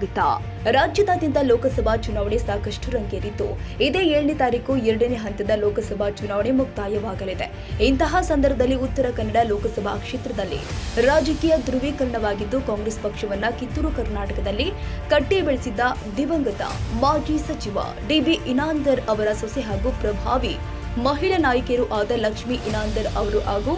ಸ್ವಾಗತ. ರಾಜ್ಯದಾದ್ಯಂತ ಲೋಕಸಭಾ ಚುನಾವಣೆ ಸಾಕಷ್ಟು ರಂಗೇರಿದ್ದು, ಇದೇ ಏಳನೇ ತಾರೀಕು ಎರಡನೇ ಹಂತದ ಲೋಕಸಭಾ ಚುನಾವಣೆ ಮುಕ್ತಾಯವಾಗಲಿದೆ. ಇಂತಹ ಸಂದರ್ಭದಲ್ಲಿ ಉತ್ತರ ಕನ್ನಡ ಲೋಕಸಭಾ ಕ್ಷೇತ್ರದಲ್ಲಿ ರಾಜಕೀಯ ಧ್ರುವೀಕರಣವಾಗಿದ್ದು, ಕಾಂಗ್ರೆಸ್ ಪಕ್ಷವನ್ನ ಕಿತ್ತೂರು ಕರ್ನಾಟಕದಲ್ಲಿ ಕಟ್ಟಿ ಬೆಳೆಸಿದ್ದ ದಿವಂಗತ ಮಾಜಿ ಸಚಿವ ಡಿಬಿ ಇನಾಂದರ್ ಅವರ ಸೊಸೆ ಹಾಗೂ ಪ್ರಭಾವಿ ಮಹಿಳಾ ನಾಯಕಿಯರು ಆದ ಲಕ್ಷ್ಮಿ ಇನಾಂದರ್ ಅವರು ಹಾಗೂ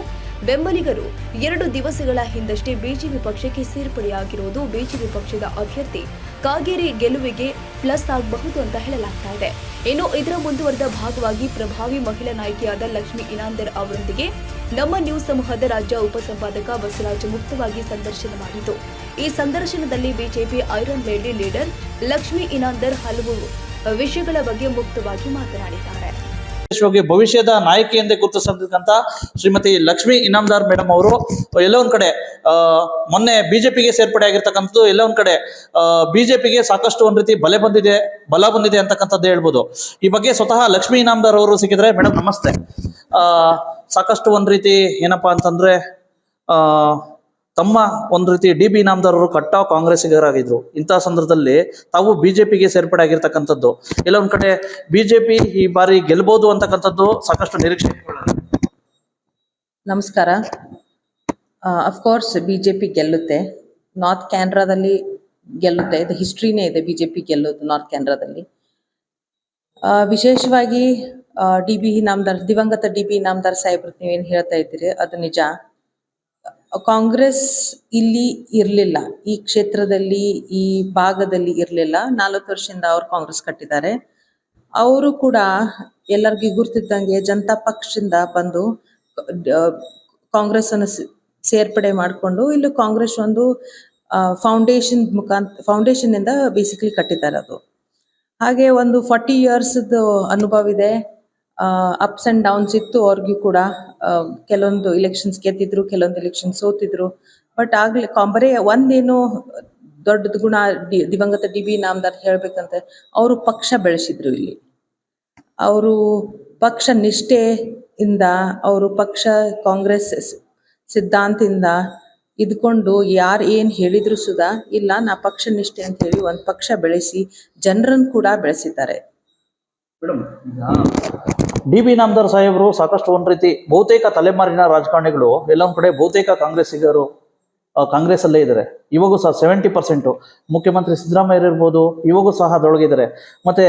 ಬೆಂಬಲಿಗರು. ಎರಡು ದಿವಸಗಳ ಹಿಂದಷ್ಟೇ ಬಿಜೆಪಿ ಪಕ್ಷಕ್ಕೆ ಸೇರ್ಪಡೆಯಾಗಿರುವುದು ಬಿಜೆಪಿ ಪಕ್ಷದ ಅಭ್ಯರ್ಥಿ. ಕಾಗೇರಿ ಗೆಲುವಿಗೆ ಪ್ಲಸ್ ಆಗಬಹುದು ಅಂತ ಹೇಳಲಾಗ್ತಾ ಇದೆ. ಇನ್ನು ಇದರ ಮುಂದುವರೆದ ಭಾಗವಾಗಿ ಪ್ರಭಾವಿ ಮಹಿಳಾ ನಾಯಕಿಯಾದ ಲಕ್ಷ್ಮಿ ಇನಾಂದರ್ ಅವರೊಂದಿಗೆ ನಮ್ಮ ನ್ಯೂಸ್ ಸಮೂಹದ ರಾಜ್ಯ ಉಪಸಂಪಾದಕ ಬಸವರಾಜ್ ಮುಕ್ತವಾಗಿ ಸಂದರ್ಶನ ಮಾಡಿತು ಈ ಸಂದರ್ಶನದಲ್ಲಿ BJP iron lady leader Lakshmi Inamdar ಹಲವು ವಿಷಯಗಳ ಬಗ್ಗೆ ಮುಕ್ತವಾಗಿ ಮಾತನಾಡಿದ್ದಾರೆ. ಭವಿಷ್ಯದ ನಾಯಕಿ ಎಂದೇ ಗುರುತಿಸಿರ್ತಕ್ಕಂಥ ಶ್ರೀಮತಿ ಲಕ್ಷ್ಮಿ ಇನಾಮದಾರ್ ಮೇಡಮ್ ಅವರು, ಎಲ್ಲ ಒಂದ್ ಕಡೆ ಮೊನ್ನೆ ಬಿಜೆಪಿಗೆ ಸೇರ್ಪಡೆ ಆಗಿರ್ತಕ್ಕಂಥದ್ದು, ಎಲ್ಲ ಒಂದ್ ಕಡೆ ಬಿಜೆಪಿಗೆ ಸಾಕಷ್ಟು ಒಂದ್ ರೀತಿ ಬಲೆ ಬಂದಿದೆ, ಬಲ ಬಂದಿದೆ ಅಂತಕ್ಕಂಥದ್ದು ಹೇಳ್ಬೋದು. ಈ ಬಗ್ಗೆ ಸ್ವತಃ ಲಕ್ಷ್ಮಿ ಇನಾಮದಾರ್ ಅವರು ಸಿಕ್ಕಿದ್ರೆ ಮೇಡಮ್ ನಮಸ್ತೆ. ಸಾಕಷ್ಟು ಒಂದ್ ರೀತಿ ಏನಪ್ಪಾ ಅಂತಂದ್ರೆ ತಮ್ಮ ಒಂದು ರೀತಿ ಡಿ ಬಿ ಇನಾಮದಾರರು ಕಟ್ಟ ಕಾಂಗ್ರೆಸ್ಸಿಗರಾಗಿದ್ರು. ಇಂತಹ ಸಂದರ್ಭದಲ್ಲಿ ತಾವು ಬಿಜೆಪಿಗೆ ಸೇರ್ಪಡೆ ಆಗಿರ್ತಕ್ಕಂಥದ್ದು. ಒಂದ್ ಕಡೆ ಬಿಜೆಪಿ ಈ ಬಾರಿ ಗೆಲ್ಬಹುದು ಅಂತಕ್ಕಂಥದ್ದು ಸಾಕಷ್ಟು ನಿರೀಕ್ಷೆ. ನಮಸ್ಕಾರ. ಅಫ್ಕೋರ್ಸ್ ಬಿಜೆಪಿ ಗೆಲ್ಲುತ್ತೆ. ನಾರ್ತ್ ಕ್ಯಾನ್ರಾದಲ್ಲಿ ಗೆಲ್ಲುತ್ತೆ. ಇದು ಹಿಸ್ಟ್ರಿನೇ ಇದೆ ಬಿಜೆಪಿ ಗೆಲ್ಲೋದು ನಾರ್ತ್ ಕ್ಯಾನ್ರಾದಲ್ಲಿ ವಿಶೇಷವಾಗಿ ಡಿ ಬಿ ನಾಮದಾರ್, ದಿವಂಗತ ಡಿ ಬಿ ನಾಮದಾರ್ ಸಾಹೇಬ್ರು ನೀವೇನು ಹೇಳ್ತಾ ಇದ್ದೀರಿ? ಅದು ನಿಜ. ಕಾಂಗ್ರೆಸ್ ಇಲ್ಲಿ ಇರಲಿಲ್ಲ, ಈ ಕ್ಷೇತ್ರದಲ್ಲಿ, ಈ ಭಾಗದಲ್ಲಿ ಇರಲಿಲ್ಲ. ನಾಲ್ಕು ವರ್ಷದಿಂದ ಅವ್ರು ಕಾಂಗ್ರೆಸ್ ಕಟ್ಟಿದ್ದಾರೆ. ಅವರು ಕೂಡ ಎಲ್ಲರಿಗೂ ಗುರ್ತಿದ್ದಂಗೆ ಜನತಾ ಪಕ್ಷದಿಂದ ಬಂದು ಕಾಂಗ್ರೆಸ್ ಅನ್ನು ಸೇರ್ಪಡೆ ಮಾಡಿಕೊಂಡು ಇಲ್ಲಿ ಕಾಂಗ್ರೆಸ್ ಒಂದು ಫೌಂಡೇಶನ್ ಮುಖಾಂತ ಫೌಂಡೇಶನ್ ಇಂದ ಬೇಸಿಕಲಿ ಕಟ್ಟಿದ್ದಾರೆ ಅದು. ಹಾಗೆ ಒಂದು ಫಾರ್ಟಿ ಇಯರ್ಸ್ ಅನುಭವ ಇದೆ. ಅಪ್ಸ್ ಅಂಡ್ ಡೌನ್ಸ್ ಇತ್ತು ಅವ್ರಿಗೂ ಕೂಡ. ಕೆಲವೊಂದು ಇಲೆಕ್ಷನ್ಸ್ ಗೆದ್ದಿದ್ರು, ಕೆಲವೊಂದು ಎಲೆಕ್ಷನ್ ಸೋತಿದ್ರು. ಬಟ್ ಆಗ್ಲಿ ಕಾಂಬರೇ ಒಂದೇನು ದೊಡ್ಡದು ಗುಣ ದಿವಂಗತ ಡಿ ಬಿ ನಾಮದಾರ್ ಹೇಳ್ಬೇಕಂತ, ಅವರು ಪಕ್ಷ ಬೆಳೆಸಿದ್ರು ಇಲ್ಲಿ. ಅವರು ಪಕ್ಷ ನಿಷ್ಠೆಯಿಂದ, ಅವರು ಪಕ್ಷ ಕಾಂಗ್ರೆಸ್ ಸಿದ್ಧಾಂತದಿಂದ ಇದ್ಕೊಂಡು ಯಾರು ಏನ್ ಹೇಳಿದ್ರು ಸುಧಾ ಇಲ್ಲ ನಾ ಪಕ್ಷ ನಿಷ್ಠೆ ಅಂತ ಹೇಳಿ ಒಂದ್ ಪಕ್ಷ ಬೆಳೆಸಿ ಜನರನ್ನು ಕೂಡ ಬೆಳೆಸಿದ್ದಾರೆ. ಡಿ ಬಿ ನಾಮದಾರ್ ಸಾಹೇಬರು ಸಾಕಷ್ಟು ಒಂದ್ ರೀತಿ ಬಹುತೇಕ ತಲೆಮಾರಿನ ರಾಜಕಾರಣಿಗಳು ಎಲ್ಲೊಂದ್ ಕಡೆ ಬಹುತೇಕ ಕಾಂಗ್ರೆಸ್ಸಿಗರು ಕಾಂಗ್ರೆಸ್ ಅಲ್ಲೇ ಇದ್ದಾರೆ. ಇವಾಗೂ ಸಹ ಸೆವೆಂಟಿ ಪರ್ಸೆಂಟ್ ಮುಖ್ಯಮಂತ್ರಿ ಸಿದ್ದರಾಮಯ್ಯ ಇರ್ಬೋದು, ಇವಾಗೂ ಸಹ ಅದರೊಳಗಿದ್ದಾರೆ. ಮತ್ತೆ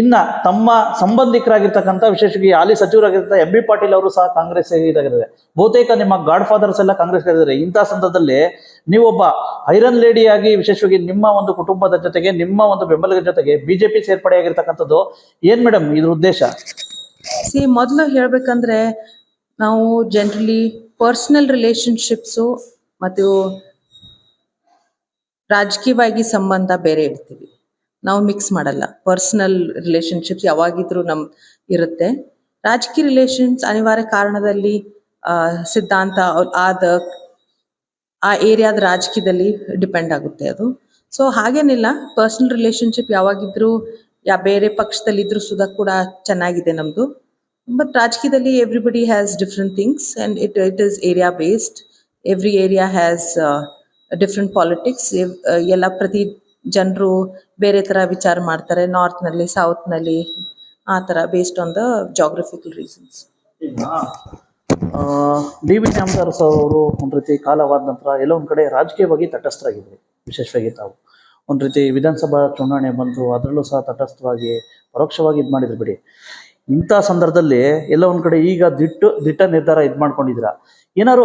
ಇನ್ನ ತಮ್ಮ ಸಂಬಂಧಿಕರಾಗಿರ್ತಕ್ಕಂಥ, ವಿಶೇಷವಾಗಿ ಹಾಲಿ ಸಚಿವರಾಗಿರ್ತಕ್ಕಂಥ ಎಂ ಬಿ ಪಾಟೀಲ್ ಅವರು ಸಹ ಕಾಂಗ್ರೆಸ್ ಇದಾಗಿದ್ದಾರೆ. ಬಹುತೇಕ ನಿಮ್ಮ ಗಾಡ್ ಫಾದರ್ಸ್ ಎಲ್ಲ ಕಾಂಗ್ರೆಸ್ ಆಗಿದ್ದಾರೆ ಇಂತಹ ಸಂದರ್ಭದಲ್ಲಿ ನೀವೊಬ್ಬ ಐರನ್ ಲೇಡಿಯಾಗಿ ವಿಶೇಷವಾಗಿ ನಿಮ್ಮ ಒಂದು ಕುಟುಂಬದ ಜೊತೆಗೆ, ನಿಮ್ಮ ಒಂದು ಬೆಂಬಲದ ಜೊತೆಗೆ ಬಿಜೆಪಿ ಸೇರ್ಪಡೆ ಆಗಿರ್ತಕ್ಕಂಥದ್ದು ಏನ್ ಮೇಡಮ್ ಇದ್ರ ಉದ್ದೇಶ? ಸಿ, ಮೊದಲು ಹೇಳ್ಬೇಕಂದ್ರೆ ನಾವು ಜನರಲಿ ಪರ್ಸನಲ್ ರಿಲೇಶನ್ಶಿಪ್ಸು ಮತ್ತು ರಾಜಕೀಯವಾಗಿ ಸಂಬಂಧ ಬೇರೆ ಇಡ್ತೀವಿ. ನಾವು ಮಿಕ್ಸ್ ಮಾಡಲ್ಲ. ಪರ್ಸನಲ್ ರಿಲೇಶನ್ಶಿಪ್ಸ್ ಯಾವಾಗಿದ್ರೂ ನಮ್ ಇರುತ್ತೆ. ರಾಜಕೀಯ ರಿಲೇಷನ್ಸ್ ಅನಿವಾರ್ಯ ಕಾರಣದಲ್ಲಿ ಸಿದ್ಧಾಂತ ಆದ, ಆ ಏರಿಯಾದ ರಾಜಕೀಯದಲ್ಲಿ ಡಿಪೆಂಡ್ ಆಗುತ್ತೆ ಅದು. ಸೊ ಹಾಗೇನಿಲ್ಲ. ಪರ್ಸನಲ್ ರಿಲೇಶನ್ಶಿಪ್ ಯಾವಾಗಿದ್ರು ಯಾ ಬೇರೆ ಪಕ್ಷದಲ್ಲಿ ಇದ್ರು ಸುಧಾ ಕೂಡ ಚೆನ್ನಾಗಿದೆ ನಮ್ದು. ಬಟ್ ರಾಜಕೀಯದಲ್ಲಿ everybody has different things and it it is area based every area has different politics ಎಲ್ಲ ಪ್ರತಿ ಜನರು ಬೇರೆ ತರ ವಿಚಾರ ಮಾಡ್ತಾರೆ. ನಾರ್ತ್ನಲ್ಲಿ ಸೌತ್ನಲ್ಲಿ ಆ ತರ based on the geographical reasons D V Shyam sir ಅವರು ಒಂದು ರೀತಿ ಕಾಲವಾದ ನಂತರ ಎಲ್ಲ ಒಂದ್ ಕಡೆ ರಾಜಕೀಯವಾಗಿ ತಟಸ್ಥರಾಗಿದ್ದಾರೆ. ವಿಶೇಷವಾಗಿ ತಾವು. ಒಂದ್ ರೀತಿ ವಿಧಾನಸಭಾ ಚುನಾವಣೆ ಬಂತು ಅದರಲ್ಲೂ ಸಹ ತಟಸ್ಥವಾಗಿ, ಪರೋಕ್ಷವಾಗಿ ಇದು ಮಾಡಿದ್ರು ಬಿಡಿ. ಇಂಥ ಸಂದರ್ಭದಲ್ಲಿ ಎಲ್ಲ ಒಂದು ಕಡೆ ಈಗ ದಿಟ್ಟು, ದಿಟ್ಟ ನಿರ್ಧಾರ ಇದು ಮಾಡ್ಕೊಂಡಿದ್ದೀರಾ. ಏನಾದ್ರು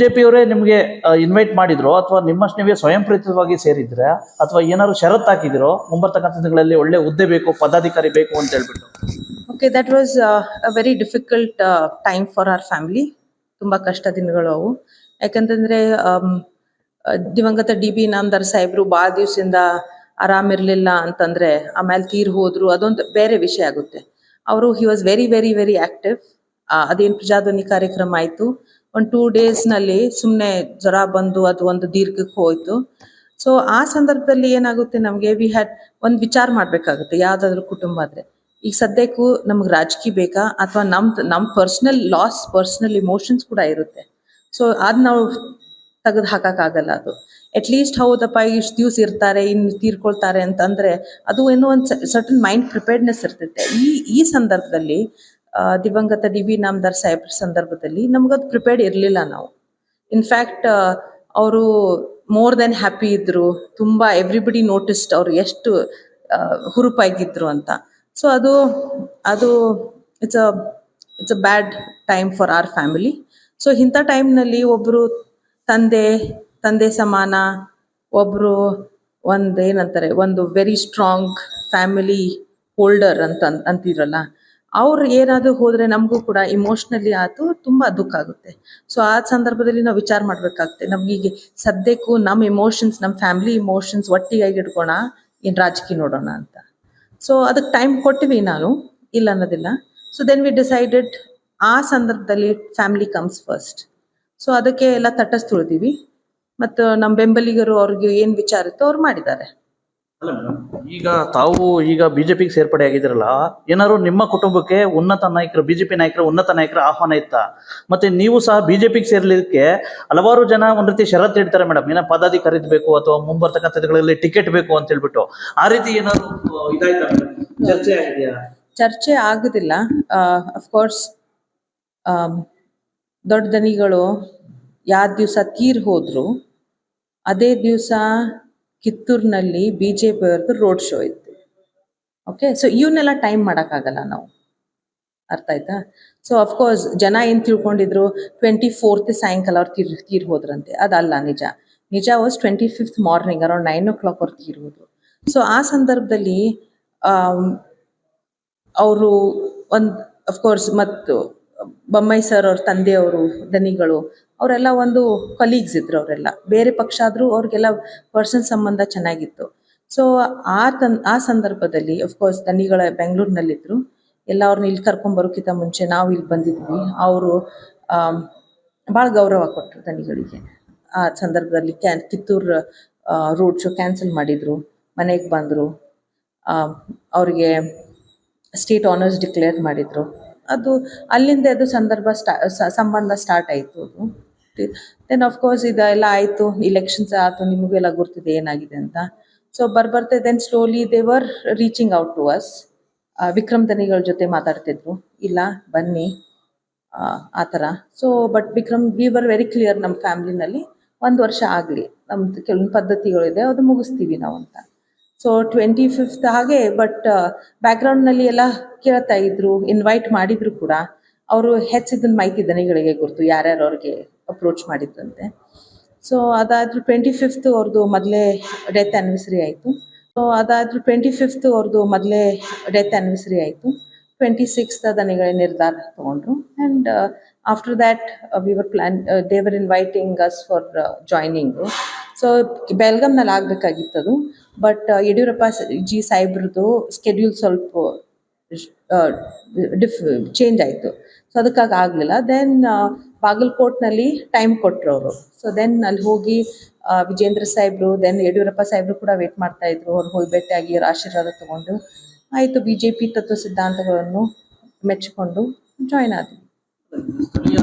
ಜೆ ಪಿಯವರೇ ನಿಮಗೆ ಇನ್ವೈಟ್ ಮಾಡಿದ್ರು, ಅಥವಾ ನಿಮ್ಮಷ್ಟು ನೀವೇ ಸ್ವಯಂ ಪ್ರೇರಿತವಾಗಿ ಸೇರಿದ್ರ, ಅಥವಾ ಏನಾದ್ರು ಷರತ್ತು ಹಾಕಿದಿರೋ, ಮುಂಬರ್ತಕ್ಕಂಥ ದಿನಗಳಲ್ಲಿ ಒಳ್ಳೆ ಹುದ್ದೆ ಬೇಕು, ಪದಾಧಿಕಾರಿ ಬೇಕು ಅಂತ ಹೇಳ್ಬಿಟ್ಟು? Okay that was a very difficult time for our family ತುಂಬ ಕಷ್ಟ ದಿನಗಳು ಅವು. ಯಾಕಂತಂದ್ರೆ ದಿವಂಗತ ಡಿ ಬಿ ನಾಮದಾರ್ ಸಾಹೇಬ್ರು ಭಾಳ ದಿವಸದಿಂದ ಆರಾಮಿರ್ಲಿಲ್ಲ ಅಂತಂದ್ರೆ ಆಮೇಲೆ ತೀರ್ ಹೋದ್ರು, ಅದೊಂದು ಬೇರೆ ವಿಷಯ ಆಗುತ್ತೆ. ಅವರು he was very very very active ಅದೇನ್ ಪ್ರಜಾಧ್ವನಿ ಕಾರ್ಯಕ್ರಮ ಆಯ್ತು. ಒಂದು ಟೂ ಡೇಸ್ನಲ್ಲಿ ಸುಮ್ನೆ ಜ್ವರ ಬಂದು ಅದು ಒಂದು ದೀರ್ಘಕ್ಕೆ ಹೋಯ್ತು. ಸೊ ಆ ಸಂದರ್ಭದಲ್ಲಿ ಏನಾಗುತ್ತೆ ನಮಗೆ ವಿ ಹ್ಯಾಡ್ ಒಂದು ವಿಚಾರ ಮಾಡಬೇಕಾಗುತ್ತೆ, ಯಾವುದಾದ್ರೂ ಕುಟುಂಬ ಆದ್ರೆ. ಈಗ ಸದ್ಯಕ್ಕೂ ನಮ್ಗೆ ರಾಜಕೀಯ ಬೇಕಾ? ಅಥವಾ ನಮ್ದು ನಮ್ಮ ಪರ್ಸನಲ್ ಲಾಸ್ ಪರ್ಸನಲ್ ಇಮೋಷನ್ಸ್ ಕೂಡ ಇರುತ್ತೆ. ಸೊ ಅದು ನಾವು ತೆಗೆದು ಹಾಕಕ್ಕಾಗಲ್ಲ ಅದು. ಅಟ್ ಲೀಸ್ಟ್ ಹೌದಪ್ಪ, ಇಷ್ಟು ದಿವ್ಸ ಇರ್ತಾರೆ, ಇನ್ನು ತೀರ್ಕೊಳ್ತಾರೆ ಅಂತಂದ್ರೆ ಅದು ಏನೋ ಒಂದು ಸರ್ಟನ್ ಮೈಂಡ್ ಪ್ರಿಪೇರ್ಡ್ನೆಸ್ ಇರ್ತೈತೆ. ಈ ಈ ಸಂದರ್ಭದಲ್ಲಿ ದಿವಂಗತ ಡಿ ವಿ ನಾಮದಾರ್ ಸಾಹೇಬ್ರ ಸಂದರ್ಭದಲ್ಲಿ ನಮ್ಗದು ಪ್ರಿಪೇರ್ಡ್ ಇರಲಿಲ್ಲ ನಾವು. ಇನ್ಫ್ಯಾಕ್ಟ್ ಅವರು ಮೋರ್ ದೆನ್ ಹ್ಯಾಪಿ ಇದ್ರು, ತುಂಬಾ ಎವ್ರಿಬಡಿ ನೋಟಿಸ್ಡ್ ಅವ್ರು ಎಷ್ಟು ಹುರುಪಾಗಿದ್ರು ಅಂತ. ಸೊ ಅದು ಅದು it's a it's a bad time for our family so ಇಂಥ ಟೈಮ್ನಲ್ಲಿ ಒಬ್ಬರು ತಂದೆ ತಂದೆ ಸಮಾನ ಒಬ್ಬರು ಒಂದು ಏನಂತಾರೆ, ಒಂದು ವೆರಿ ಸ್ಟ್ರಾಂಗ್ ಫ್ಯಾಮಿಲಿ ಹೋಲ್ಡರ್ ಅಂತ ಅಂತಿದ್ರಲ್ಲ ಅವ್ರು ಏನಾದರೂ ಹೋದರೆ ನಮಗೂ ಕೂಡ ಇಮೋಷ್ನಲಿ ಆಯಿತು ತುಂಬಾ ದುಃಖ ಆಗುತ್ತೆ. ಸೊ ಆ ಸಂದರ್ಭದಲ್ಲಿ ನಾವು ವಿಚಾರ ಮಾಡಬೇಕಾಗುತ್ತೆ. ನಮಗೀಗೆ ಸದ್ಯಕ್ಕೂ ನಮ್ಮ ಇಮೋಷನ್ಸ್ ನಮ್ಮ ಫ್ಯಾಮಿಲಿ ಇಮೋಷನ್ಸ್ ಒಟ್ಟಿಗಾಗಿ ಇಟ್ಕೋಣ, ಏನು ರಾಜಕೀಯ ನೋಡೋಣ ಅಂತ. ಸೊ ಅದಕ್ಕೆ ಟೈಮ್ ಕೊಟ್ಟಿವಿ ನಾನು, ಇಲ್ಲ ಅನ್ನೋದಿಲ್ಲ. ಸೊ ದೆನ್ ವಿ ಡಿಸೈಡೆಡ್ ಆ ಸಂದರ್ಭದಲ್ಲಿ ಫ್ಯಾಮಿಲಿ ಕಮ್ಸ್ ಫಸ್ಟ್ ಸೊ ಅದಕ್ಕೆ ಎಲ್ಲ ತಟಸ್ ತುಳಿದೀವಿ ಮತ್ತು ನಮ್ಮ ಬೆಂಬಲಿಗರು ಅವ್ರಿಗೆ ಏನ್ ವಿಚಾರ ಇತ್ತು ಅವ್ರು ಮಾಡಿದ್ದಾರೆ. ಅಲ್ಲ ಮೇಡಮ್ ಈಗ ತಾವು ಈಗ ಬಿಜೆಪಿಗೆ ಸೇರ್ಪಡೆ ಆಗಿದ್ರಲ್ಲ ಏನಾದ್ರು ನಿಮ್ಮ ಕುಟುಂಬಕ್ಕೆ ಉನ್ನತ ನಾಯಕರು ಬಿಜೆಪಿ ನಾಯಕರ ಉನ್ನತ ನಾಯಕರ ಆಹ್ವಾನ ಇತ್ತ? ಮತ್ತೆ ನೀವು ಸಹ ಬಿಜೆಪಿಗೆ ಸೇರ್ಲಿಕ್ಕೆ ಹಲವಾರು ಜನ ಒಂದ್ ರೀತಿ ಷರತ್ತು ಇಡ್ತಾರೆ ಮೇಡಮ್. ಏನೋ ಪದಾಧಿಕಾರಿ ಬೇಕು ಅಥವಾ ಮುಂಬರ್ತಕ್ಕಂಥದ್ಗಳಲ್ಲಿ ಟಿಕೆಟ್ ಬೇಕು ಅಂತ ಹೇಳ್ಬಿಟ್ಟು ಆ ರೀತಿ ಏನಾದ್ರು ಇದಾಯ್ತಾ ಚರ್ಚೆ ಆಗಿದೆಯಾ? ಚರ್ಚೆ ಆಗುದಿಲ್ಲ. ಅಫ್ಕೋರ್ಸ್ ದೊಡ್ಡ ದನಿಗಳು ಯಾವ ದಿವಸ ತೀರ್ ಹೋದ್ರು, ಅದೇ ದಿವಸ ಕಿತ್ತೂರಿನಲ್ಲಿ ಬಿ ಜೆ ಪಿಯವ್ರದ್ದು ರೋಡ್ ಶೋ ಇತ್ತು. ಓಕೆ ಸೊ ಇವನ್ನೆಲ್ಲ ಟೈಮ್ ಮಾಡೋಕ್ಕಾಗಲ್ಲ ನಾವು. ಅರ್ಥ ಆಯ್ತಾ? ಸೊ ಅಫ್ಕೋರ್ಸ್ ಜನ ಏನು ತಿಳ್ಕೊಂಡಿದ್ರು ಟ್ವೆಂಟಿ ಫೋರ್ತ್ ಸಾಯಂಕಾಲ ಅವ್ರು ತೀರ್ ತೀರ್ ಹೋದ್ರಂತೆ. ಅದಲ್ಲ ನಿಜ. ನಿಜ was twenty fifth morning around nine o'clock ಅವ್ರು ತೀರ್ ಹೋದ್ರು. ಸೊ ಆ ಸಂದರ್ಭದಲ್ಲಿ ಅವರು ಒಂದು ಅಫ್ಕೋರ್ಸ್ ಮತ್ತು ಬೊಮ್ಮಾಯಿ ಸರ್ ಅವ್ರ ತಂದೆಯವರು, ದನಿಗಳು, ಅವರೆಲ್ಲ ಒಂದು ಕಲೀಗ್ಸ್ ಇದ್ರು ಅವರೆಲ್ಲ. ಬೇರೆ ಪಕ್ಷ ಆದರೂ ಅವ್ರಿಗೆಲ್ಲ ಪರ್ಸನ್ ಸಂಬಂಧ ಚೆನ್ನಾಗಿತ್ತು. ಸೊ ಆ ತನ್, ಆ ಸಂದರ್ಭದಲ್ಲಿ ಅಫ್ಕೋರ್ಸ್ ದನಿಗಳ ಬೆಂಗಳೂರಿನಲ್ಲಿದ್ದರು ಎಲ್ಲ ಅವ್ರನ್ನ ಇಲ್ಲಿ ಕರ್ಕೊಂಬರೋಕ್ಕಿಂತ ಮುಂಚೆ ನಾವು ಇಲ್ಲಿ ಬಂದಿದ್ವಿ. ಅವರು ಭಾಳ ಗೌರವ ಕೊಟ್ಟರು ದನಿಗಳಿಗೆ. ಆ ಸಂದರ್ಭದಲ್ಲಿ can, Kittur road show cancel ಮಾಡಿದರು. ಮನೆಗೆ ಬಂದರು. ಅವ್ರಿಗೆ ಸ್ಟೇಟ್ ಆನರ್ಸ್ ಡಿಕ್ಲೇರ್ ಮಾಡಿದ್ರು. ಅದು ಅಲ್ಲಿಂದ ಅದು ಸಂದರ್ಭ ಸ್ಟಾ ಸಂಬಂಧ ಸ್ಟಾರ್ಟ್ ಆಯಿತು ಅದು. ದೆನ್ ಅಫ್ಕೋರ್ಸ್ ಇದೆಲ್ಲ ಆಯಿತು ಇಲೆಕ್ಷನ್ಸ್ ಆಯಿತು ನಿಮಗೆಲ್ಲ ಗೊತ್ತಿದೆ ಏನಾಗಿದೆ ಅಂತ. So ಬರ್ಬರ್ತೆ then slowly they were reaching out to us Vikram ದನಿಗಳ ಜೊತೆ ಮಾತಾಡ್ತಿದ್ರು. ಇಲ್ಲ ಬನ್ನಿ. ಆ, ಥರ. So but Vikram we were very clear ನಮ್ಮ ಫ್ಯಾಮ್ಲಿನಲ್ಲಿ ಒಂದು ವರ್ಷ ಆಗಲಿ. ನಮ್ದು ಕೆಲವೊಂದು ಪದ್ಧತಿಗಳಿದೆ ಅದು ಮುಗಿಸ್ತೀವಿ ನಾವು ಅಂತ ಸೊ ಟ್ವೆಂಟಿ ಫಿಫ್ತ್ ಹಾಗೆ ಬಟ್ ಬ್ಯಾಕ್ಗ್ರೌಂಡ್ನಲ್ಲಿ ಎಲ್ಲ ಕೇಳ್ತಾ ಇದ್ರು ಇನ್ವೈಟ್ ಮಾಡಿದ್ರು ಕೂಡ. ಅವರು ಹೆಚ್ಚಿದ್ದ ಮಾಹಿತಿ ದನಿಗಳಿಗೆ ಗುರ್ತು, ಯಾರ್ಯಾರು ಅವ್ರಿಗೆ ಅಪ್ರೋಚ್ ಮಾಡಿದ್ರಂತೆ. ಸೊ ಅದಾದ್ರೂ ಟ್ವೆಂಟಿ ಫಿಫ್ತ್ ಅವ್ರದ್ದು ಮೊದಲೇ ಡೆತ್ ಆ್ಯನಿವರ್ಸರಿ ಆಯಿತು. ಸೊ ಅದಾದ್ರೂ ಟ್ವೆಂಟಿ ಫಿಫ್ತ್ ಅವ್ರದ್ದು ಮೊದಲೇ ಡೆತ್ ಆ್ಯನಿವರ್ಸರಿ ಆಯಿತು. ಟ್ವೆಂಟಿ ಸಿಕ್ಸ್ತ್ ದನಿಗಳ ನಿರ್ಧಾರ ತಗೊಂಡ್ರು. And after that we were plan they were inviting us for joining so ಬೆಲ್ಗಮ್ನಲ್ಲಿ ಆಗಬೇಕಾಗಿತ್ತದು. ಬಟ್ ಯಡಿಯೂರಪ್ಪ ಸ- ಜಿ ಸಾಹೇಬ್ರದ್ದು ಸ್ಕೆಡ್ಯೂಲ್ ಸ್ವಲ್ಪ ಡಿಫ್ ಚೇಂಜ್ ಆಯಿತು. ಸೊ ಅದಕ್ಕಾಗಿ ಆಗಲಿಲ್ಲ. ದೆನ್ ಬಾಗಲಕೋಟ್ನಲ್ಲಿ ಟೈಮ್ ಕೊಟ್ಟರು ಅವರು. ಸೊ ದೆನ್ ಅಲ್ಲಿ ಹೋಗಿ ವಿಜೇಂದ್ರ ಸಾಹೇಬ್ರು ದೆನ್ ಯಡಿಯೂರಪ್ಪ ಸಾಹೇಬ್ರು ಕೂಡ ವೇಟ್ ಮಾಡ್ತಾ ಇದ್ರು. ಅವ್ರು ಹೋಗಿ ಭೇಟಿಯಾಗಿ ಆಶೀರ್ವಾದ ತಗೊಂಡು. ಆಯಿತು ಬಿ ಜೆ ಪಿ ತತ್ವ ಸಿದ್ಧಾಂತಗಳನ್ನು ಮೆಚ್ಚಿಕೊಂಡು ಜಾಯ್ನ್ ಆದ್ವಿ. ಸ್ಥಳೀಯ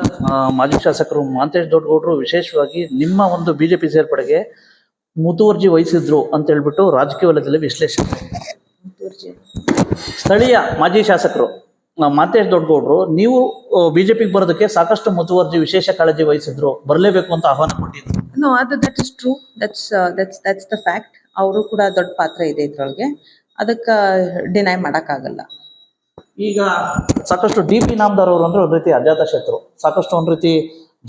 ಮಾಜಿ ಶಾಸಕರು ಮಾಂತೇಶ್ ದೊಡ್ಡಗೌಡರು ವಿಶೇಷವಾಗಿ ನಿಮ್ಮ ಒಂದು ಬಿಜೆಪಿ ಸೇರ್ಪಡೆಗೆ ಮುತುವರ್ಜಿ ವಹಿಸಿದ್ರು ಅಂತ ಹೇಳ್ಬಿಟ್ಟು ರಾಜಕೀಯ ವಲಯದಲ್ಲಿ ವಿಶ್ಲೇಷಣೆ. ಸ್ಥಳೀಯ ಮಾಜಿ ಶಾಸಕರು ದೊಡ್ಡ ದೊಡ್ಡಗೌಡರು ನೀವು ಬಿಜೆಪಿಗೆ ಬರೋದಕ್ಕೆ ಸಾಕಷ್ಟು ಮುತುವರ್ಜಿ ವಿಶೇಷ ಕಾಳಜಿ ವಹಿಸಿದ್ರು ಬರಲೇಬೇಕು ಅಂತ ಆಹ್ವಾನ ಕೊಟ್ಟಿದ್ರು. ನೋ ಅದು that is true that's that's that's the fact ಅವರು ಕೂಡ ದೊಡ್ಡ ಪಾತ್ರ ಇದೆ ಇದ್ರೊಳಗೆ. ಅದಕ್ಕೆ ಡಿನೈ ಮಾಡೋಕ್ಕಾಗಲ್ಲ. ಈಗ ಸಾಕಷ್ಟು ಡಿ ಪಿ ನಾಮದಾರ್ ಅವರು ಅಂದ್ರೆ ಒಂದು ರೀತಿ ಅಜಾತ ಶತ್ರು ಸಾಕಷ್ಟು ಒಂದು ರೀತಿ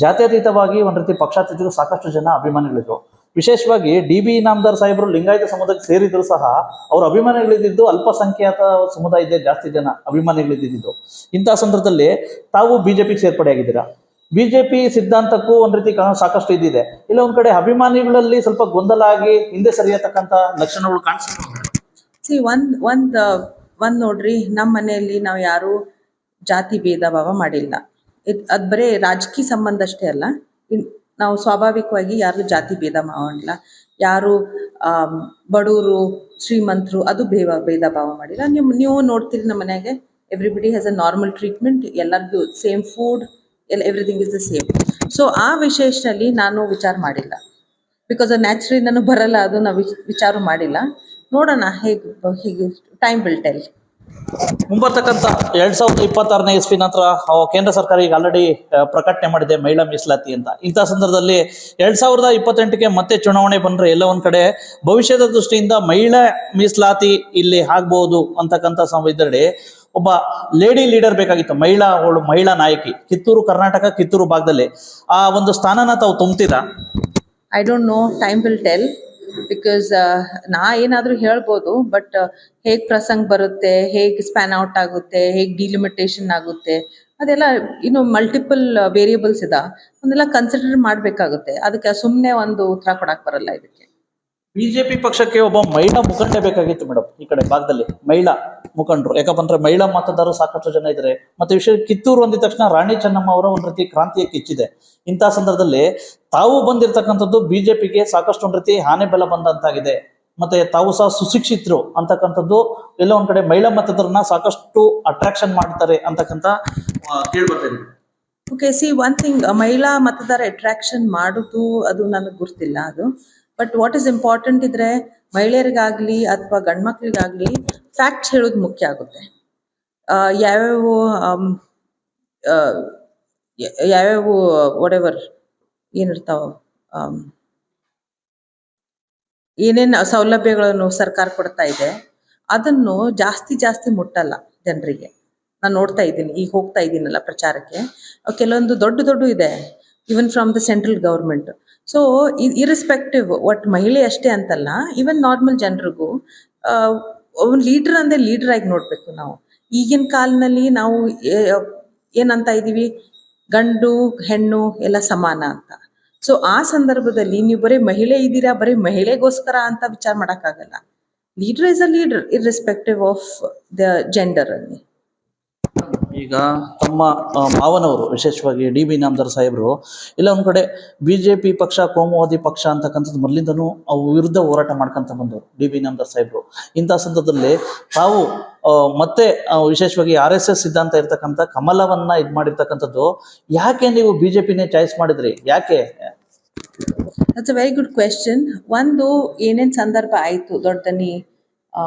ಜಾತ್ಯತೀತವಾಗಿ ಒಂದು ರೀತಿ ಪಕ್ಷಾತೀತರು ಸಾಕಷ್ಟು ಜನ ಅಭಿಮಾನಿಗಳಿದ್ರು. ವಿಶೇಷವಾಗಿ ಡಿ ಬಿ ಇನಾಮದಾರ್ ಸಾಹೇಬರು ಲಿಂಗಾಯತ ಸಮುದಾಯಕ್ಕೆ ಸೇರಿದ್ರು ಸಹ ಅವ್ರ ಅಭಿಮಾನಿಗಳಿದ್ದು ಅಲ್ಪಸಂಖ್ಯಾತ ಸಮುದಾಯದ ಜಾಸ್ತಿ ಜನ ಅಭಿಮಾನಿಗಳಿದ್ದು ಇಂತಹ ಸಂದರ್ಭದಲ್ಲಿ ತಾವು ಬಿಜೆಪಿಗೆ ಸೇರ್ಪಡೆ ಆಗಿದ್ದೀರಾ ಬಿಜೆಪಿ ಸಿದ್ಧಾಂತಕ್ಕೂ ಒಂದ್ ರೀತಿ ಸಾಕಷ್ಟು ಇದಿದೆ ಇಲ್ಲ, ಒಂದ್ ಕಡೆ ಅಭಿಮಾನಿಗಳಲ್ಲಿ ಸ್ವಲ್ಪ ಗೊಂದಲ ಆಗಿ ಹಿಂದೆ ಸರಿಯತಕ್ಕಂತ ಲಕ್ಷಣಗಳು ಕಾಣಿಸ್ತಾರೆ ಒಂದ್ ಒಂದ್ ಒಂದ್ ನೋಡ್ರಿ ನಮ್ಮ ಮನೆಯಲ್ಲಿ ನಾವು ಯಾರು ಜಾತಿ, ಭೇದ, ಭಾವ ಮಾಡಿಲ್ಲ. ಇದ್, ಅದ್ ಬರೇ ರಾಜಕೀಯ ಸಂಬಂಧ ಅಷ್ಟೇ ಅಲ್ಲ. ನಾವು ಸ್ವಾಭಾವಿಕವಾಗಿ ಯಾರು ಜಾತಿ ಭೇದ ಮಾಡಿಲ್ಲ. ಯಾರು ಬಡವರು ಶ್ರೀಮಂತರು, ಅದು ಭೇವ, ಭೇದ ಭಾವ ಮಾಡಿಲ್ಲ. ನೀವು ನೀವು ನೋಡ್ತೀರಿ ನಮ್ಮ ಮನೆಯಾಗೆ everybody has a normal treatment ಎಲ್ಲರಿಗೂ ಸೇಮ್ ಫುಡ್ ಎಲ್ಲ everything is the same so ಆ ವಿಶೇಷದಲ್ಲಿ ನಾನು ವಿಚಾರ ಮಾಡಿಲ್ಲ. ಬಿಕಾಸ್ ನ್ಯಾಚುರಲಿ ನಾನು ಬರಲ್ಲ, ಅದು ನಾವು ವಿಚಾರ ಮಾಡಿಲ್ಲ. ನೋಡೋಣ, ಹೇಗೆ, ಹೀಗೆ ಟೈಮ್ ವಿಲ್ ಟೆಲ್ ಮುಂಬರ್ತಕ್ಕಂಥ ಎರಡ್ ಸಾವಿರದ ಇಪ್ಪತ್ತಾರನೇ ಇಸ್ವಿ ನಂತರ ಕೇಂದ್ರ ಸರ್ಕಾರ ಈಗ ಆಲ್ರೆಡಿ ಪ್ರಕಟಣೆ ಮಾಡಿದೆ ಮಹಿಳಾ ಮೀಸಲಾತಿ ಅಂತ. ಇಂಥ ಸಂದರ್ಭದಲ್ಲಿ ಎರಡ್ ಸಾವಿರದ ಇಪ್ಪತ್ತೆಂಟಕ್ಕೆ ಮತ್ತೆ ಚುನಾವಣೆ ಬಂದ್ರೆ ಎಲ್ಲ ಒಂದ್ ಕಡೆ ಭವಿಷ್ಯದ ದೃಷ್ಟಿಯಿಂದ ಮಹಿಳಾ ಮೀಸಲಾತಿ ಇಲ್ಲಿ ಆಗ್ಬಹುದು ಅಂತಕ್ಕಂಥ ಸಮಯದಲ್ಲಿ ಒಬ್ಬ ಲೇಡಿ ಲೀಡರ್ ಬೇಕಾಗಿತ್ತು, ಮಹಿಳಾ ಅವಳು, ಮಹಿಳಾ ನಾಯಕಿ, ಕಿತ್ತೂರು ಕರ್ನಾಟಕ, ಕಿತ್ತೂರು ಭಾಗದಲ್ಲಿ. ಆ ಒಂದು ಸ್ಥಾನನ ತಾವು ತುಂಬ್ತಿದ I don't know time will tell because ನಾ ಏನಾದರೂ ಹೇಳ್ಬೋದು ಬಟ್ ಹೇಗ್ ಪ್ರಸಂಗ್ ಬರುತ್ತೆ, ಹೇಗ್ ಸ್ಪ್ಯಾನ್ ಔಟ್ ಆಗುತ್ತೆ, ಹೇಗ್ ಡಿಲಿಮಿಟೇಷನ್ ಆಗುತ್ತೆ, ಅದೆಲ್ಲ ಇನ್ನು ಮಲ್ಟಿಪಲ್ ವೇರಿಯಬಲ್ಸ್ ಇದ. ಅದನ್ನೆಲ್ಲ ಕನ್ಸಿಡರ್ ಮಾಡ್ಬೇಕಾಗುತ್ತೆ. ಅದಕ್ಕೆ ಸುಮ್ಮನೆ ಒಂದು ಉತ್ತರ ಕೊಡಕ್ ಬರಲ್ಲ ಇದಕ್ಕೆ. ಬಿಜೆಪಿ ಪಕ್ಷಕ್ಕೆ ಒಬ್ಬ ಮಹಿಳಾ ಮುಖಂಡೆ ಬೇಕಾಗಿತ್ತು ಮೇಡಮ್ ಈ ಕಡೆ ಭಾಗದಲ್ಲಿ. ಮಹಿಳಾ ಮುಖಂಡರು. ಯಾಕಂದ್ರೆ ಮಹಿಳಾ ಮತದಾರರು ಸಾಕಷ್ಟು ಜನ ಇದ್ದಾರೆ ಮತ್ತೆ ವಿಷಯ ಕಿತ್ತೂರು ಅಂದಿದ ತಕ್ಷಣ ರಾಣಿ ಚೆನ್ನಮ್ಮ ಅವರ ಒಂದು ರೀತಿ ಕ್ರಾಂತಿಯ ಕಿಚ್ಚಿದೆ. ಇಂತಹ ಸಂದರ್ಭದಲ್ಲಿ ತಾವು ಬಂದಿರತಕ್ಕಂಥದ್ದು ಬಿಜೆಪಿಗೆ ಸಾಕಷ್ಟು ಒಂದು ರೀತಿ ಹಾನಿ ಬೆಲ ಬಂದಂತಾಗಿದೆ. ಮತ್ತೆ ತಾವು ಸಹ ಸುಶಿಕ್ಷಿತರು ಅಂತಕ್ಕಂಥದ್ದು, ಎಲ್ಲ ಒಂದ್ ಕಡೆ ಮಹಿಳಾ ಮತದಾರರನ್ನ ಸಾಕಷ್ಟು ಅಟ್ರಾಕ್ಷನ್ ಮಾಡ್ತಾರೆ ಅಂತಕ್ಕಂಥ ಕೇಳ್ಬರ್ತೇನೆ. ಓಕೆ ಸಿ ಒನ್ ಥಿಂಗ್ ಮಹಿಳಾ ಮತದಾರ ಅಟ್ರಾಕ್ಷನ್ ಮಾಡುದು, ಅದು ನನಗೆ ಗೊತ್ತಿಲ್ಲ ಅದು. ಬಟ್ ವಾಟ್ ಇಸ್ ಇಂಪಾರ್ಟೆಂಟ್ ಇದ್ರೆ ಮಹಿಳೆಯರಿಗಾಗ್ಲಿ ಅಥವಾ ಗಂಡ್ಮಕ್ಳಿಗಾಗ್ಲಿ ಫ್ಯಾಕ್ಟ್ಸ್ ಹೇಳೋದು ಮುಖ್ಯ ಆಗುತ್ತೆ. ಯಾವ್ಯಾವ ಯಾವ್ಯಾವ ವಡೆವರ್ ಏನಿರ್ತಾವ ಏನೇನು ಸೌಲಭ್ಯಗಳನ್ನು ಸರ್ಕಾರ ಕೊಡ್ತಾ ಇದೆ, ಅದನ್ನು ಜಾಸ್ತಿ ಜಾಸ್ತಿ ಮುಟ್ಟಲ್ಲ ಜನರಿಗೆ. ನಾನು ನೋಡ್ತಾ ಇದ್ದೀನಿ, ಈಗ ಹೋಗ್ತಾ ಇದ್ದೀನಲ್ಲ ಪ್ರಚಾರಕ್ಕೆ. ಕೆಲವೊಂದು ದೊಡ್ಡ ದೊಡ್ಡ ಇದೆ. Even from the central government so irrespective of ಮಹಿಳೆ ಅಷ್ಟೇ ಅಂತಲ್ಲ ಇವನ್ ನಾರ್ಮಲ್ ಜನರಿಗೂ ಒಬ್ಬ ಲೀಡರ್ ಅಂದ್ರೆ ಲೀಡರ್ ಆಗಿ ನೋಡ್ಬೇಕು ನಾವು. ಈಗಿನ ಕಾಲದಲ್ಲಿ ನಾವು ಏನಂತ ಇದೀವಿ ಗಂಡು, ಹೆಣ್ಣು ಎಲ್ಲ ಸಮಾನ ಅಂತ. ಸೊ ಆ ಸಂದರ್ಭದಲ್ಲಿ ನೀವು ಬರೀ ಮಹಿಳೆ ಇದ್ದೀರಾ, ಬರೀ ಮಹಿಳೆಗೋಸ್ಕರ ಅಂತ ವಿಚಾರ ಮಾಡಕ್ಕಾಗಲ್ಲ. Leader is a leader irrespective of the gender ಅಲ್ಲಿ. ಈಗ ತಮ್ಮ ಮಾವನವರು, ವಿಶೇಷವಾಗಿ ಡಿ ಬಿ ನಾಮದಾರ್ ಸಾಹೇಬರು, ಇಲ್ಲ ಒಂದು ಕಡೆ ಬಿ ಜೆ ಪಿ ಪಕ್ಷ, ಕೋಮುವಾದಿ ಪಕ್ಷ ಅಂತಕ್ಕಂಥದ್ದು ಮೊದಲಿಂದನೂ ಅವು ವಿರುದ್ಧ ಹೋರಾಟ ಮಾಡ್ಕೊಂತ ಬಂದವರು ಡಿ ಬಿ ನಾಮದಾರ್ ಸಾಹೇಬರು. ಇಂಥ ಸಂದರ್ಭದಲ್ಲಿ ತಾವು ಮತ್ತೆ ವಿಶೇಷವಾಗಿ ಆರ್ ಎಸ್ ಎಸ್ ಸಿದ್ಧಾಂತ ಇರ್ತಕ್ಕಂಥ ಕಮಲವನ್ನ ಇದು ಮಾಡಿರ್ತಕ್ಕಂಥದ್ದು, ಯಾಕೆ ನೀವು ಬಿ ಜೆ ಪಿನೇ ಚಾಯ್ಸ್ ಮಾಡಿದ್ರಿ? ಯಾಕೆ? That's a very good question ಒಂದು, ಏನೇನು ಸಂದರ್ಭ ಆಯಿತು ದೊಡ್ಡನಿ?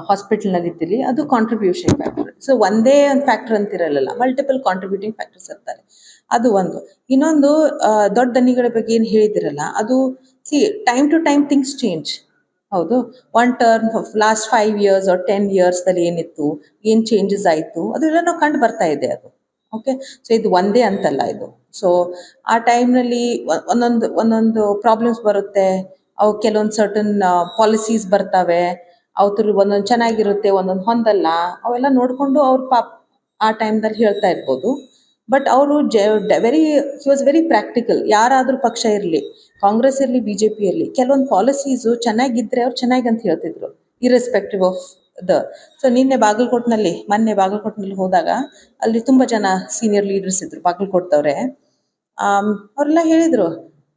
ಹಾಸ್ಪಿಟಲ್ನಲ್ಲಿ ಇದ್ದಿರಿ ಅದು ಕಾಂಟ್ರಿಬ್ಯೂಷನ್ ಫ್ಯಾಕ್ಟರ್ ಸೊ ಒಂದೇ ಒಂದು ಫ್ಯಾಕ್ಟರ್ ಅಂತಿರಲ್ಲ ಮಲ್ಟಿಪಲ್ ಕಾಂಟ್ರಿಬ್ಯೂಟಿಂಗ್ ಫ್ಯಾಕ್ಟರ್ಸ್ ಇರ್ತಾರೆ. ಅದು ಒಂದು. ಇನ್ನೊಂದು ದೊಡ್ಡ ದನಿಗಳ ಬಗ್ಗೆ ಏನು ಹೇಳಿದಿರಲ್ಲ, ಅದು see time to time things change ಹೌದು. One turn last five years or ten ಇಯರ್ಸ್ದಲ್ಲಿ ಏನಿತ್ತು, ಏನು ಚೇಂಜಸ್ ಆಯಿತು, ಅದೆಲ್ಲ ನಾವು ಕಂಡು ಬರ್ತಾ ಇದೆ ಅದು. ಓಕೆ ಸೊ ಇದು ಒಂದೇ ಅಂತಲ್ಲ ಇದು. ಸೊ ಆ ಟೈಮ್ನಲ್ಲಿ ಒಂದೊಂದು ಒಂದೊಂದು ಪ್ರಾಬ್ಲಮ್ಸ್ ಬರುತ್ತೆ. ಅವು ಕೆಲವೊಂದು ಸರ್ಟನ್ ಪಾಲಿಸೀಸ್ ಬರ್ತವೆ. ಅವ್ರ ಒಂದೊಂದು ಚೆನ್ನಾಗಿರುತ್ತೆ, ಒಂದೊಂದು ಹೊಂದಲ್ಲ, ಅವೆಲ್ಲ ನೋಡಿಕೊಂಡು ಅವ್ರ ಪಾಪ್ ಆ ಟೈಮ್ದಲ್ಲಿ ಹೇಳ್ತಾ ಇರ್ಬೋದು. ಬಟ್ ಅವರು very he was very practical ಯಾರಾದ್ರೂ ಪಕ್ಷ ಇರಲಿ, ಕಾಂಗ್ರೆಸ್ ಇರಲಿ ಬಿ ಜೆ ಪಿ ಇರಲಿ, ಕೆಲವೊಂದು ಪಾಲಿಸೀಸು ಚೆನ್ನಾಗಿದ್ರೆ ಅವ್ರು ಚೆನ್ನಾಗಿ ಅಂತ ಹೇಳ್ತಿದ್ರು ಇರೆಸ್ಪೆಕ್ಟಿವ್ ಆಫ್ ದ ಸೊ ನಿನ್ನೆ ಬಾಗಲಕೋಟ್ನಲ್ಲಿ, ಮೊನ್ನೆ ಬಾಗಲಕೋಟ್ನಲ್ಲಿ ಹೋದಾಗ ಅಲ್ಲಿ ತುಂಬಾ ಜನ ಸೀನಿಯರ್ ಲೀಡರ್ಸ್ ಇದ್ರು, ಬಾಗಲಕೋಟ್ದವ್ರೆ. ಅವ್ರೆಲ್ಲ ಹೇಳಿದ್ರು,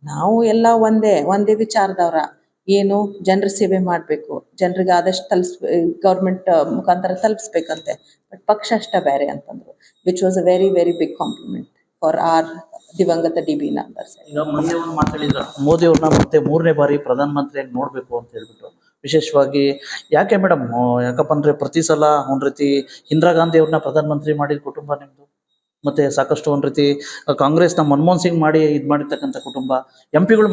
ನಾವು ಎಲ್ಲ ಒಂದೇ ಒಂದೇ ವಿಚಾರದವ್ರ. ಏನು ಜನರ ಸೇವೆ ಮಾಡಬೇಕು, ಜನರಿಗೆ ಆದಷ್ಟು ತಲುಪಿಸ್ ಗೌರ್ಮೆಂಟ್ ಮುಖಾಂತರ ತಲುಪಿಸ್ಬೇಕಂತೆ. ಬಟ್ ಪಕ್ಷ ಅಷ್ಟ ಬೇರೆ ಅಂತಂದ್ರು which was a very very big compliment for our ದಿವಂಗತ ಡಿ ಬಿ ಈಗ ಮೊನ್ನೆ ಒಂದು ಮೋದಿ ಅವ್ರನ್ನ ಮತ್ತೆ ಮೂರನೇ ಬಾರಿ ಪ್ರಧಾನಮಂತ್ರಿಯಾಗಿ ನೋಡ್ಬೇಕು ಅಂತ ಹೇಳ್ಬಿಟ್ಟು ವಿಶೇಷವಾಗಿ ಯಾಕೆ ಮೇಡಮ್ ಯಾಕಪ್ಪ ಅಂದ್ರೆ ಪ್ರತಿ ಸಲ ಒಂದ್ ರೀತಿ ಇಂದಿರಾ ಗಾಂಧಿ ಅವ್ರನ್ನ ಪ್ರಧಾನಮಂತ್ರಿ ಮಾಡಿದ ಕುಟುಂಬ ನಿಮ್ದು? ಮತ್ತೆ ಸಾಕಷ್ಟು ಒಂದ್ ರೀತಿ ಕಾಂಗ್ರೆಸ್ನ ಮನಮೋಹನ್ ಸಿಂಗ್ ಮಾಡಿ ಇದು ಮಾಡಿರ್ತಕ್ಕಂಥ ಕುಟುಂಬ, ಎಂ ಪಿಗಳು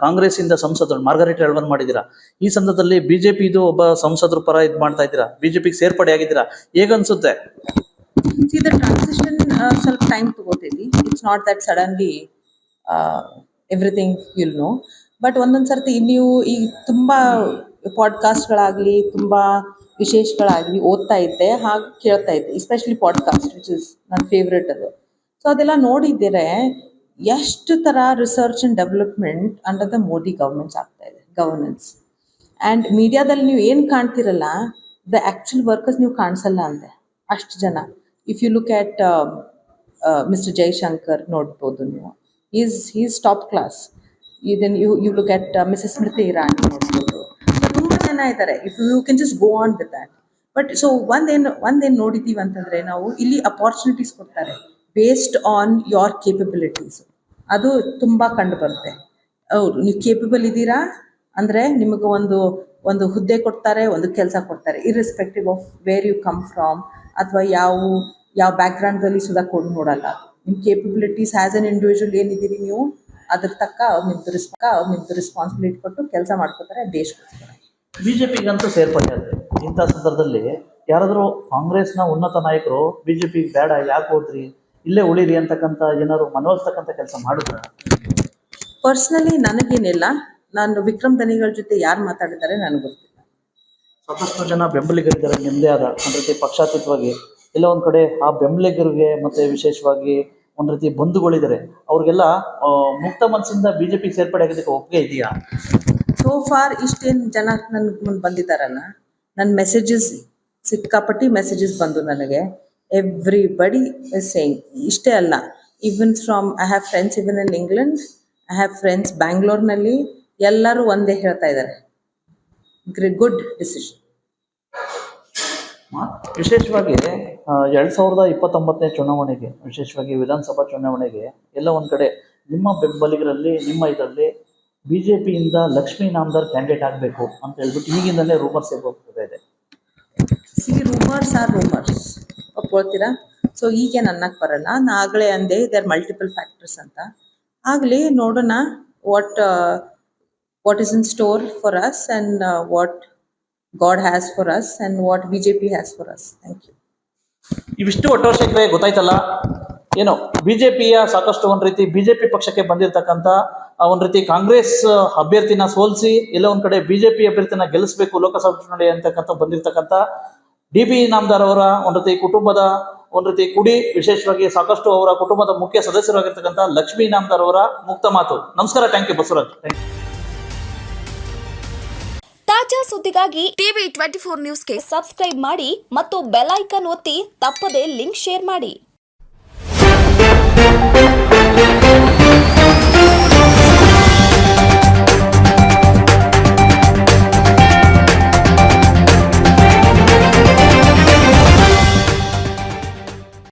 ಕಾಂಗ್ರೆಸ್ ಇಂದ ಸಂಸದರು, ಮಾರ್ಗರೇಟ್ ಎಳ್ವನ್ ಮಾಡಿದ್ದೀರಾ? ಈ ಸಂದರ್ಭದಲ್ಲಿ ಬಿಜೆಪಿ ಇದು ಒಬ್ಬ ಸಂಸದ್ರ ಪರ ಇದ್ ಮಾಡ್ತಾ ಇದ್ದೀರಾ? ಬಿಜೆಪಿಗೆ ಸೇರ್ಪಡೆ ಆಗಿದ್ದೀರಾ? ಹೇಗನ್ಸುತ್ತೆ ದ ಟ್ರಾನ್ಸಿಷನ್ ಸ್ವಲ್ಪ ಟೈಮ್ ತಗೋತೀವಿ it's not that suddenly everything you'll know but ಒಂದೊಂದು ಸರ್ತಿ ನೀವು ಈ ತುಂಬ ಪಾಡ್ಕಾಸ್ಟ್ಗಳಾಗಲಿ ತುಂಬ ವಿಶೇಷಗಳಾಗಲಿ ಓದ್ತಾ ಇದ್ದೆ, ಹಾಗೆ ಕೇಳ್ತಾ ಇದ್ದೆ ಎಸ್ಪೆಷಲಿ ಪಾಡ್ಕಾಸ್ಟ್ ವಿಚ್ ಇಸ್ ನನ್ನ ಫೇವ್ರೆಟ್ ಅದು. ಸೊ ಅದೆಲ್ಲ ನೋಡಿದ್ದೀರೆ ಎಷ್ಟು ಥರ research and development under the Modi governments ಆಗ್ತಾ ಇದೆ ಗವರ್ನೆನ್ಸ್ ಆ್ಯಂಡ್ ಮೀಡಿಯಾದಲ್ಲಿ ನೀವು ಏನು ಕಾಣ್ತಿರಲ್ಲ ದ ಆ್ಯಕ್ಚುಲ್ ವರ್ಕರ್ಸ್ ನೀವು ಕಾಣಿಸಲ್ಲ ಅಂದೆ, ಅಷ್ಟು ಜನ. If you look at mister Jaishankar ನೋಡ್ಬೋದು ನೀವು. ಈಸ್ ಈಸ್ ಟಾಪ್ ಕ್ಲಾಸ್ ಇದನ್ you you look at missus Smriti Irani ನೋಡ್ಬೋದು. ಜನ ಇದ್ದಾರೆ if you can just go on with that but so ಒಂದೇನು ಒಂದೇನು ನೋಡಿದ್ದೀವಿ ಅಂತಂದರೆ ನಾವು ಇಲ್ಲಿ ಅಪಾರ್ಚುನಿಟೀಸ್ ಕೊಡ್ತಾರೆ. ಬೇಸ್ಡ್ ಆನ್ ಯೋರ್ ಕೇಪಬಿಲಿಟೀಸ್ ಅದು ತುಂಬ ಕಂಡು ಬರುತ್ತೆ. ಹೌದು, ನೀವು ಕೇಪಬಲ್ ಇದ್ದೀರಾ? ಅಂದ್ರೆ ನಿಮಗೆ ಒಂದು ಒಂದು ಹುದ್ದೆ ಕೊಡ್ತಾರೆ, ಒಂದು ಕೆಲಸ ಕೊಡ್ತಾರೆ. Irrespective of where you come from ಅಥವಾ ಯಾವ ಯಾವ ಬ್ಯಾಕ್ಗ್ರೌಂಡಲ್ಲಿ ಸುಧಾ ಕೊಡು ನೋಡಲ್ಲ. ನಿಮ್ಮ ಕೇಪಬಿಲಿಟೀಸ್ ಆ್ಯಸ್ ಅನ್ ಇಂಡಿವಿಜುವಲ್ ಏನಿದ್ದೀರಿ ನೀವು? ಅದ್ರ ತಕ್ಕ ರಿಸ್ಪಾ ಅವ್ರು ನಿಮ್ದು ರೆಸ್ಪಾನ್ಸಿಬಿಲಿಟಿ ಕೊಟ್ಟು ಕೆಲಸ ಮಾಡ್ಕೋತಾರೆ ದೇಶಕ್ಕೋಸ್ಕರ. ಬಿಜೆಪಿಗಂತೂ ಸೇರ್ಪಡೆ ಆದರೆ. ಇಂಥ ಸಂದರ್ಭದಲ್ಲಿ ಯಾರಾದರೂ ಕಾಂಗ್ರೆಸ್ನ ಉನ್ನತ ನಾಯಕರು ಬಿಜೆಪಿ ಬೇಡ ಯಾಕೆ ಹೋದ್ರಿ? ಇಲ್ಲೇ ಉಳಿರಿ ಅಂತಕ್ಕಂಥ ಏನಾದ್ರು ಮನವೊಲಿಸ್ತಕ್ಕಂಥ ಕೆಲಸ ಮಾಡಿದ್ರ? ಪರ್ಸ್ನಲಿ ನನಗೇನಿಲ್ಲ. ನಾನು ವಿಕ್ರಮ್ ದನಿಗಳ ಜೊತೆ ಯಾರು ಮಾತಾಡಿದ್ದಾರೆ ನನಗೆ ಗೊತ್ತಿಲ್ಲ. ಸಾಕಷ್ಟು ಜನ ಬೆಂಬಲಿಗರಿದ್ದಾರೆ ನಿಮ್ಮದೇ ಆದ ಒಂದು ರೀತಿ ಪಕ್ಷಾತೀತವಾಗಿ. ಎಲ್ಲ ಒಂದು ಕಡೆ ಆ ಬೆಂಬಲಿಗರಿಗೆ ಮತ್ತೆ ವಿಶೇಷವಾಗಿ ಒಂದು ರೀತಿ ಬಂಧುಗಳಿದ್ದಾರೆ. ಅವ್ರಿಗೆಲ್ಲ ಮುಕ್ತ ಮನಸ್ಸಿಂದ ಪಿಗೆ ಸೇರ್ಪಡೆ ಆಗೋದಕ್ಕೆ ಒಪ್ಪಿಗೆ ಇದೆಯಾ? ಸೋ ಫಾರ್ ಇಷ್ಟೇನು ಜನ ನನ್ ಮುಂದೆ ಬಂದಿದ್ದಾರಲ್ಲ ನನ್ನ ಮೆಸೇಜಸ್ ಸಿಕ್ಕಾಪಟ್ಟಿ ಮೆಸೇಜಸ್ ಬಂದು ನನಗೆ. ಎವ್ರಿ ಬಡಿ ಸೇಯಿಂಗ್ ಇಷ್ಟೇ ಅಲ್ಲ even from I have friends even in England I have friends ಬ್ಯಾಂಗ್ಳೂರ್ನಲ್ಲಿ ಎಲ್ಲರೂ ಒಂದೇ ಹೇಳ್ತಾ ಇದ್ದಾರೆ. ಗುಡ್ ಡಿಸಿಷನ್ ವಿಶೇಷವಾಗಿ ಎರಡು ಸಾವಿರದ ಇಪ್ಪತ್ತೊಂಬತ್ತನೇ ಚುನಾವಣೆಗೆ, ವಿಶೇಷವಾಗಿ ವಿಧಾನಸಭಾ ಚುನಾವಣೆಗೆ, ಎಲ್ಲ ಒಂದು ಕಡೆ ನಿಮ್ಮ ಬೆಂಬಲಿಗರಲ್ಲಿ, ನಿಮ್ಮ ಇದರಲ್ಲಿ ಬಿ ಜೆ ಪಿಯಿಂದ ಲಕ್ಷ್ಮೀ ನಾಮದಾರ್ ಕ್ಯಾಂಡಿಡೇಟ್ ಆಗಬೇಕು ಅಂತ ಹೇಳ್ಬಿಟ್ಟು ಈಗಿಂದಲೇ ರೂಮರ್ಸ್ ಹೋಗ್ತಾ ಇದೆ. ಸಿ ರೂಮರ್ಸ್ ಆರ್ ರೂಮರ್ಸ್ ಒಪ್ಕೊಳ್ತೀರಾ ಸೊ ಈಗೇನು ಅನ್ನಕ್ಕೆ ಬರಲ್ಲ. ನಾ ಆಗಲೇ ಅಂದೆ ದೇರ್ ಮಲ್ಟಿಪಲ್ ಫ್ಯಾಕ್ಟರ್ಸ್ ಅಂತ. ಆಗಲಿ ನೋಡೋಣ what what is in store for us and what God has for us and what B J P has for us thank you ಇವಿಷ್ಟು ಒಟ್ಟು ವರ್ಷಕ್ಕೆ ಗೊತ್ತಾಯ್ತಲ್ಲ? ಏನು ಬಿಜೆಪಿಯ ಸಾಕಷ್ಟು ಒಂದು ರೀತಿ ಬಿಜೆಪಿ ಪಕ್ಷಕ್ಕೆ ಬಂದಿರತಕ್ಕಂತ ಒಂದ್ ರೀತಿ ಕಾಂಗ್ರೆಸ್ ಅಭ್ಯರ್ಥಿನ ಸೋಲಿಸಿ ಎಲ್ಲ ಒಂದ್ ಕಡೆ ಬಿಜೆಪಿ ಅಭ್ಯರ್ಥಿನ ಗೆಲ್ಲಿಸಬೇಕು ಲೋಕಸಭಾ ಚುನಾವಣೆ ಅಂತಕ್ಕಂಥ ಬಂದಿರತಕ್ಕಂತ ಡಿ ಬಿ ಇನಾಮ್ದಾರ್ ಅವರ ಒಂದ್ ರೀತಿ ಕುಟುಂಬದ, ಒಂದ್ ರೀತಿ ಕುಡಿ, ವಿಶೇಷವಾಗಿ ಸಾಕಷ್ಟು ಅವರ ಕುಟುಂಬದ ಮುಖ್ಯ ಸದಸ್ಯರಾಗಿರ್ತಕ್ಕಂಥ ಲಕ್ಷ್ಮೀ ಇನಾಮ್ದಾರ್ ಅವರ ಮುಕ್ತ ಮಾತು. ನಮಸ್ಕಾರ ಥ್ಯಾಂಕ್ ಯು ಬಸವರಾಜ್. ತಾಜಾ ಸುದ್ದಿಗಾಗಿ ಟಿವಿ ಟ್ವೆಂಟಿ ಫೋರ್ ನ್ಯೂಸ್ಗೆ ಸಬ್ಸ್ಕ್ರೈಬ್ ಮಾಡಿ ಮತ್ತು ಬೆಲ್ ಐಕನ್ ಒತ್ತಿ ತಪ್ಪದೇ ಲಿಂಕ್ ಶೇರ್ ಮಾಡಿ.